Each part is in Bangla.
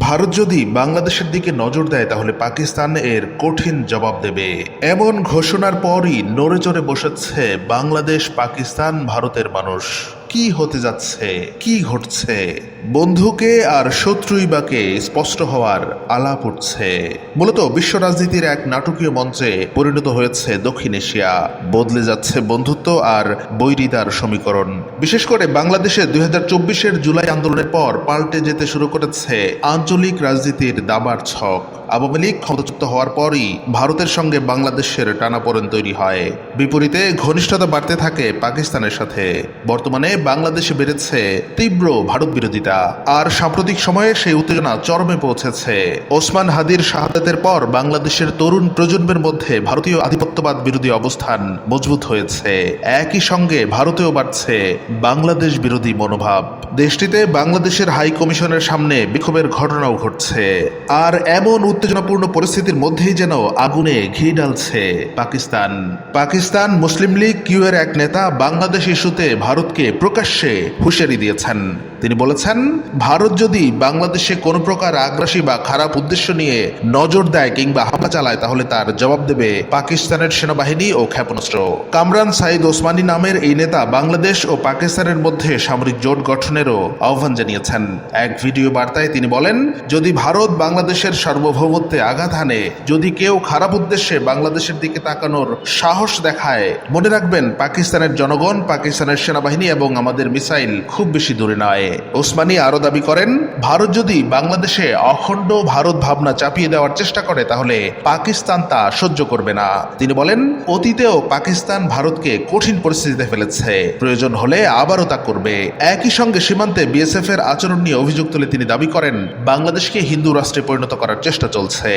ভারত যদি বাংলাদেশের দিকে নজর দেয়, তাহলে পাকিস্তান এর কঠিন জবাব দেবে। এমন ঘোষণার পরই নড়ে চড়ে বসেছে বাংলাদেশ পাকিস্তান ভারতের মানুষ। কি হতে যাচ্ছে? কি ঘটছে? বন্ধুকে আর শত্রুই বাকে স্পষ্ট হওয়ার আলাপ উঠছে মূলত বিশ্ব রাজনীতির এক নাটকীয় মঞ্চে পরিণত হয়েছে দক্ষিণ এশিয়া। বদলে যাচ্ছে বন্ধুত্ব আর বৈরিতার সমীকরণ। বিশেষ করে বাংলাদেশে দুই হাজার চব্বিশের জুলাই আন্দোলনের পর পাল্টে যেতে শুরু করেছে আঞ্চলিক রাজনীতির দাবার ছক। আওয়ামী লীগ ক্ষমতাচ্যুত হওয়ার পরই ভারতের সঙ্গে বাংলাদেশের টানাপোড়েন তৈরি হয়। বিপরীতে ঘনিষ্ঠতা বাড়তে থাকে পাকিস্তানের সাথে। বর্তমানে বাংলাদেশে বেড়েছে তীব্র ভারত বিরোধিতা আর সাম্প্রতিক সময়ে সেই উত্তেজনা চরমে পৌঁছেছে। ওসমান হাদির শাহাদাতের পর বাংলাদেশের তরুণ প্রজন্মের মধ্যে ভারতীয় আধিপত্যবাদ বিরোধী অবস্থান মজবুত হয়েছে। একই সঙ্গে ভারতেও বাড়ছে বাংলাদেশ বিরোধী মনোভাব। দেশটিতে বাংলাদেশের হাই কমিশনের সামনে বিক্ষোভের ঘটনাও ঘটছে। আর এমন উত্তেজনাপূর্ণ পরিস্থিতির মধ্যেই যেন আগুনে ঘি ডালছে পাকিস্তান। পাকিস্তান মুসলিম লীগ কিউ এর এক নেতা বাংলাদেশ ইস্যুতে ভারতকে প্রকাশ্যে হুঁশিয়ারি দিয়েছেন। তিনি বলেছেন, ভারত যদি বাংলাদেশে কোনো প্রকার আগ্রাসী বা খারাপ উদ্দেশ্য নিয়ে নজর দেয় কিংবা হামলা চালায়, তাহলে তার জবাব দেবে পাকিস্তানের সেনাবাহিনী ও ক্ষেপণাস্ত্র। কামরান সাইদ ওসমানী নামের এই নেতা বাংলাদেশ ও পাকিস্তানের মধ্যে সামরিক জোট গঠনেরও আহ্বান জানিয়েছেন। এক ভিডিও বার্তায় তিনি বলেন, যদি ভারত বাংলাদেশের সার্বভৌমত্বে আঘাত হানে, যদি কেউ খারাপ উদ্দেশ্যে বাংলাদেশের দিকে তাকানোর সাহস দেখায়, মনে রাখবেন, পাকিস্তানের জনগণ, পাকিস্তানের সেনাবাহিনী এবং আমাদের মিসাইল খুব বেশি দূরে নয়। ওসমানী আরও দাবি করেন, ভারত যদি বাংলাদেশে অখণ্ড ভারত ভাবনা চাপিয়ে দেওয়ার চেষ্টা করে, তাহলে পাকিস্তান তা সহ্য করবে না। তিনি বলেন, অতীতেও পাকিস্তান ভারতকে কঠিন পরিস্থিতিতে ফেলেছে। প্রয়োজন হলে আবারও তা করবে। একই সঙ্গে সীমান্তে বিএসএফ এর আচরণ নিয়ে অভিযোগ তুলে তিনি দাবি করেন, বাংলাদেশকে হিন্দু রাষ্ট্রে পরিণত করার চেষ্টা চলছে।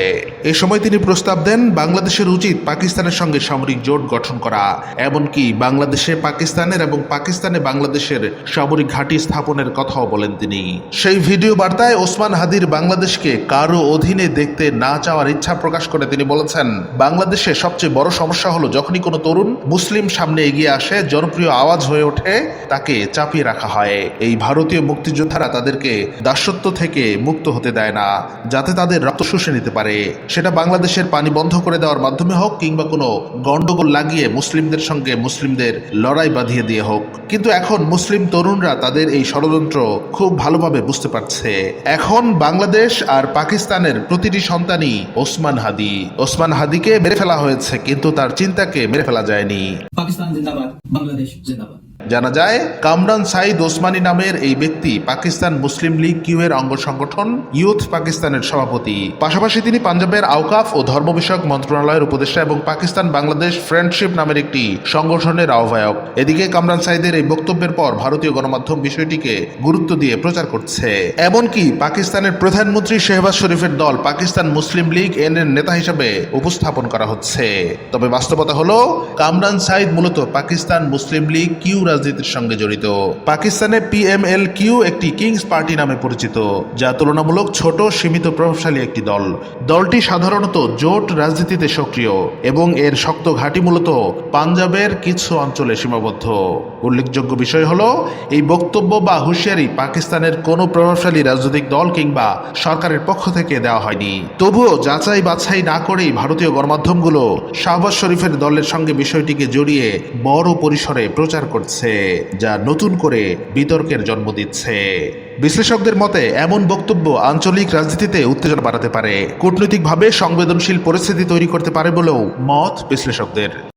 এ সময় তিনি প্রস্তাব দেন, বাংলাদেশের উচিত পাকিস্তানের সঙ্গে সামরিক জোট গঠন করা, এমনকি বাংলাদেশে পাকিস্তানের এবং পাকিস্তানে বাংলাদেশের সামরিক ঘাঁটি স্থাপনের কথাও বলেন তিনি। সেই ভিডিও বার্তায় ওসমান হাদির বাংলাদেশকে কারও অধীনে দেখতে না চাওয়ার ইচ্ছা প্রকাশ করে তিনি বলেছেন, বাংলাদেশে সবচেয়ে বড় সমস্যা হলো যখনই কোনো তরুণ মুসলিম সামনে এগিয়ে আসে, জনপ্রিয় আওয়াজ হয়ে ওঠে, তাকে চাপিয়ে রাখা হয়। এই ভারতীয় মুক্তিযোদ্ধারা তাদেরকে দাসত্ব থেকে মুক্ত হতে দেয় না, যাতে তাদের রক্ত শুষে নিতে পারে। সেটা বাংলাদেশের পানি বন্ধ করে দেওয়ার মাধ্যমে হোক কিংবা কোনো গন্ডগোল লাগিয়ে মুসলিমদের সঙ্গে মুসলিমদের লড়াই বাঁধিয়ে দিয়ে হোক। কিন্তু এখন মুসলিম তরুণরা তাদের এই ষড়যন্ত্র চরিত্র খুব ভালোভাবে বুঝতে পারছে। এখন বাংলাদেশ আর পাকিস্তানের প্রতিটি সন্তানই ওসমান হাদি। ওসমান হাদিকে মেরে ফেলা হয়েছে, কিন্তু তার চিন্তাকে মেরে ফেলা যায়নি। পাকিস্তান জিন্দাবাদ, বাংলাদেশ জিন্দাবাদ। জানা যায়, কামরান সাইদ ওসমানী নামের এই ব্যক্তি পাকিস্তান মুসলিম লীগ কিউ এর অঙ্গ সংগঠন ইউথ পাকিস্তানের সভাপতি। পাশাপাশি তিনি পাঞ্জাবের আওকাফ ও ধর্ম বিষয়ক মন্ত্রণালয়ের উপদেষ্টা এবং পাকিস্তান বাংলাদেশ ফ্রেন্ডশিপ নামের একটি সংগঠনের আহ্বায়ক। এদিকে কামরান সাইদের এই বক্তব্যের পর ভারতীয় গণমাধ্যম বিষয়টিকে গুরুত্ব দিয়ে প্রচার করছে। এমনকি পাকিস্তানের প্রধানমন্ত্রী শেহবাজ শরীফের দল পাকিস্তান মুসলিম লীগ এন এর নেতা হিসেবে উপস্থাপন করা হচ্ছে। তবে বাস্তবতা হলো, কামরান সাইদ মূলত পাকিস্তান মুসলিম লীগ কিউ রাজনীতির সঙ্গে জড়িত। পাকিস্তানে পিএমএল কিউ একটি কিংস পার্টি নামে পরিচিত, যা তুলনামূলক ছোট, সীমিত প্রভাবশালী একটি দল। দলটি সাধারণত জোট রাজনীতিতে সক্রিয় এবং এর শক্ত ঘাঁটি মূলত পাঞ্জাবের কিছু অঞ্চলে সীমাবদ্ধ। উল্লেখযোগ্য বিষয় হল, এই বক্তব্য বা হুঁশিয়ারি পাকিস্তানের কোনো প্রভাবশালী রাজনৈতিক দল কিংবা সরকারের পক্ষ থেকে দেওয়া হয়নি। তবুও যাচাই বাছাই না করেই ভারতীয় গণমাধ্যমগুলো শাহবাজ শরীফের দলের সঙ্গে বিষয়টিকে জড়িয়ে বড় পরিসরে প্রচার করছে যা নতুন করে বিতর্কের জন্ম দিচ্ছে। বিশ্লেষকদের মতে, এমন বক্তব্য আঞ্চলিক রাজনীতিতে উত্তেজনা বাড়াতে পারে। কূটনৈতিকভাবে সংবেদনশীল পরিস্থিতি তৈরি করতে পারে বলেও মত বিশ্লেষকদের।